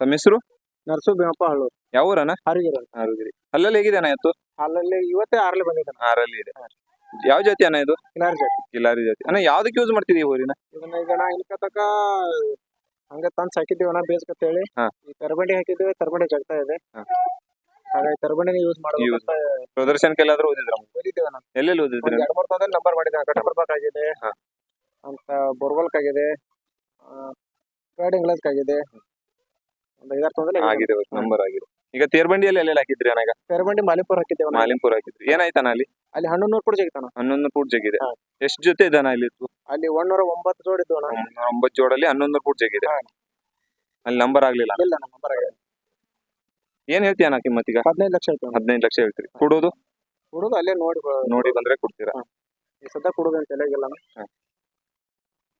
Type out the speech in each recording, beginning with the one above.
ತಮ್ಮ ಹೆಸರು? ನರ್ಸು ಭೀಮಪ್ಪ ಹಳ್ಳು ಯಾವ ಊರನ ಹರಿಗಿರ. ಹರಿಗಿರಿ. ಅಲ್ಲಲ್ಲಿ ಹೇಗಿದೆ ಅಣ್ಣ ಎತ್ತು ಅಲ್ಲಲ್ಲಿ ಇವತ್ತೇ ಆರಲ್ಲಿ ಬಂದಿದ್ದಾನೆ ಆರಲ್ಲಿ ಇದೆ. ಯಾವ ಜಾತಿ ಅಣ್ಣ ಇದು? ಕಿಲಾರಿ ಜಾತಿ. ಕಿಲಾರಿ ಜಾತಿ. ಅಣ್ಣ ಯಾವ್ದಕ್ಕೆ ಯೂಸ್ ಮಾಡ್ತಿದೀವಿ ಈ ಊರಿನ? ಇದನ್ನ ಈಗ ನಾ ಇನ್ಕ ತಕ ಹಂಗ ತಂದ್ ಸಾಕಿದ್ದೀವಿ ಅಣ್ಣ ಬೇಸ್ಕತ್ ಹೇಳಿ ಹಾ. ಈ ತರಬಂಡಿ ಹಾಕಿದ್ದೀವಿ ತರಬಂಡಿ ಜಗ್ತಾ ಇದೆ. ಹಾ. ಹಾಗಾಗಿ ತರಬಂಡಿನ ಯೂಸ್ ಮಾಡಿ ಪ್ರದರ್ಶನಕ್ಕೆ ಎಲ್ಲಾದ್ರೂ ಓದಿದ್ರ ಓದಿದ್ದೀವಿ ಅಣ್ಣ ಎಲ್ಲೆಲ್ಲಿ ಓದಿದ್ರಿ? ಎರಡ್ ಮೂರ್ ನಂಬರ್ ಮಾಡಿದ್ದೆ ಕಟಪರ್ಬಾಕ್ ಆಗಿದೆ ಹಾ. ಅಂತ ಬೋರ್ವಲ್ಕ್ ಆಗಿದೆ ಇಂಗ್ಲೀಷ್ ಆಗಿದೆ. ಒಂದ್ ಐದಾರು ತಂದಲ್ಲಿ ಆಗಿದೆ. ನಂಬರ್ ಆಗಿದೆ. ಈಗ ತೇರ್ಬಂಡಿಯಲ್ಲಿ ಎಲ್ಲೆಲ್ಲಿ ಹಾಕಿದ್ರಿ ಅಣ್ಣ ಈಗ ತರಬಂಡಿ ಮಾಲಿಪುರ್ ಹಾಕಿದ್ದೇವೆ ಅಣ್ಣ. ಮಾಲಿಂಪುರ ಹಾಕಿದ್ರಿ. ಏನಾಯ್ತಾನ ಅಲ್ಲಿ? ಅಲ್ಲಿ ಹಣ್ಣು ಕೂಡ ಜಗಿತಾನ ಹನ್ನೊಂದು ಫೂಟ್ ಜಗಿದೆ ಹಾ. ಎಷ್ಟು ಜೊತೆ ಇದಾನ ಅಣ್ಣ ಇಲ್ಲಿ ಇತ್ತು? ಅಲ್ಲಿ ಒಂದೂರ ಒಂಬತ್ತು ಜೋಡಿ ಅಣ್ಣ. ಒಂದ್ ಒಂಬತ್ತು ಜೋಡಲ್ಲಿ ಹನ್ನೊಂದು ಫೂಟ್ ಜಗಿದೆ ಹಾ. ಅಲ್ಲಿ ನಂಬರ್ ಆಗ್ಲಿಲ್ಲ. ಇಲ್ಲ ಅಣ್ಣ ನಂಬರ್ ಆಗಿದೆ ಏನ್ ಹೇಳ್ತೀಯ ಅಣ್ಣ ಕಿಮ್ಮತ್ತೀಗ ಹದಿನೈದು ಲಕ್ಷ ಅಣ್ಣ. ಹದಿನೈದು ಲಕ್ಷ ಹೇಳ್ತೀರಿ. ಕೊಡೋದು? ಹುಡುಗ ಅಲ್ಲೇ ನೋಡಿ ನೋಡಿ ಬಂದ್ರೆ ಕೊಡ್ತೀರಾ? ಈ ಸದ್ಯ ಕೊಡೋದು ಅಂತ ಹೇಳಿಲ್ಲ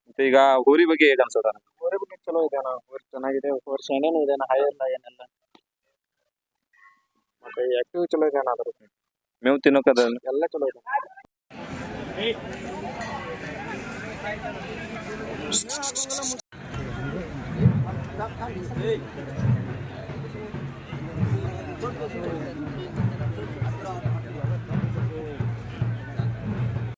ಮತ್ತೆ ಈಗ ಹೋರಿ ಬಗ್ಗೆ ಹೇಗೆ ಅನ್ಸೋದ ಊರಿ ಬಗ್ಗೆ ಚಲೋ ಇದೆ ಅಣ್ಣ. ಊರ್ ಚೆನ್ನಾಗಿದೆ. ವರ್ಷ ಏನೇನು ಇದೆ ಹೈ ಇಲ್ಲ ಏನಿಲ್ಲ? ಮತ್ತೆ ಆಕ್ಟಿವ್ ಚಲೋ ಇದೆ ಅಣ್ಣ ಅದ್ರ ಮೇವು ತಿನ್ನೋಕದ ಎಲ್ಲ ಚಲೋ ಇದೆ.